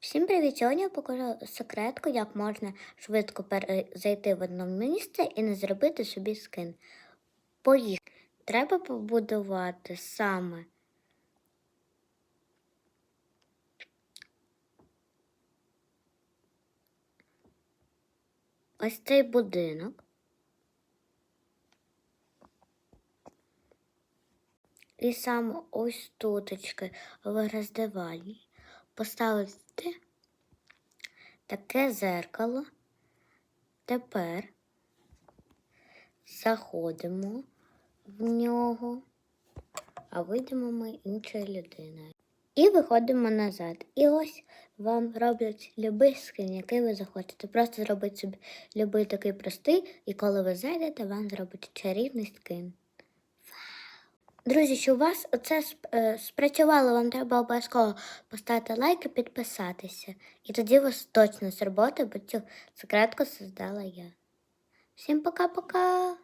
Всім привіт! Сьогодні я покажу секретку, як можна швидко зайти в одне місце і не зробити собі скин. Поїхали. Треба побудувати саме ось цей будинок. І саме ось туточки в роздавальні поставити таке зеркало. Тепер заходимо в нього, а вийдемо ми іншою людиною. І виходимо назад. І ось вам роблять любий скин, який ви захочете. Просто зробіть собі любий такий простий, і коли ви зайдете, вам зробить чарівний скин. Друзі, що у вас оце е, спрацювало, вам треба обов'язково поставити лайк і підписатися. І тоді у вас точно сработає, бо цю секретку создала я. Всім пока-пока!